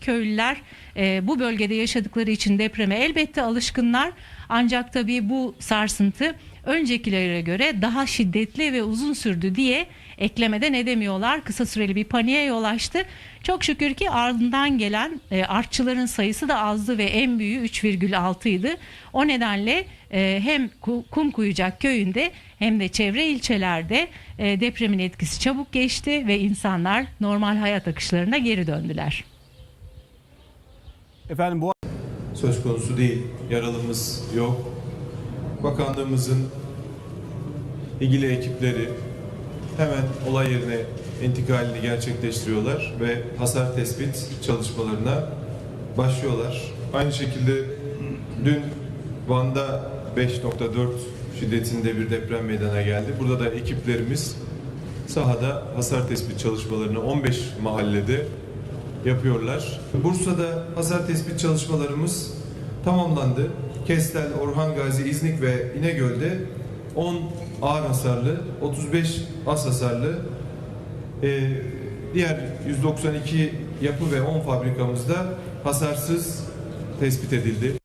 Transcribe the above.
Köylüler e, bu bölgede yaşadıkları için depreme elbette alışkınlar. Ancak tabii bu sarsıntı öncekilere göre daha şiddetli ve uzun sürdü diye eklemeden edemiyorlar. Kısa süreli bir paniğe yol açtı. Çok şükür ki ardından gelen e, artçıların sayısı da azdı ve en büyüğü 3,6 idi. O nedenle e, hem Ku- Kumkuyucak köyünde hem de çevre ilçelerde e, depremin etkisi çabuk geçti ve insanlar normal hayat akışlarına geri döndüler. Efendim bu söz konusu değil. Yaralımız yok. Bakanlığımızın ilgili ekipleri hemen olay yerine intikalini gerçekleştiriyorlar ve hasar tespit çalışmalarına başlıyorlar. Aynı şekilde dün Van'da 5.4 şiddetinde bir deprem meydana geldi. Burada da ekiplerimiz sahada hasar tespit çalışmalarını 15 mahallede yapıyorlar. Bursa'da hasar tespit çalışmalarımız tamamlandı. Kestel, Orhan Gazi, İznik ve İnegöl'de 10 ağır hasarlı, 35 az hasarlı, e, diğer 192 yapı ve 10 fabrikamızda hasarsız tespit edildi.